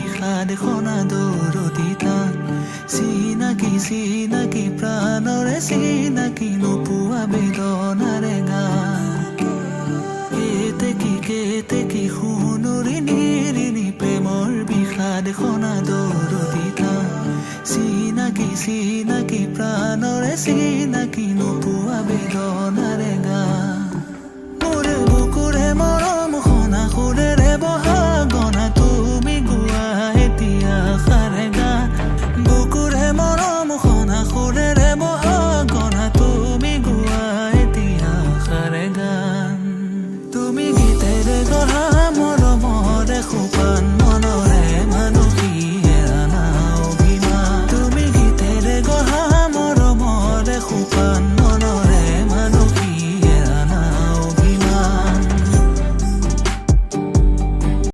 বিষাদ খনা দৌৰতিতা চিনাকি চিনাকি প্ৰাণৰে, চিনাকি নোপোৱা বেদনাৰে গান কেতেকি কেতেকি সোণৰি, নিৰিণি প্ৰেমৰ বিষাদ খনা দৌৰতিতা চিনাকি চিনাকি প্ৰাণৰে, চিনাকি không quên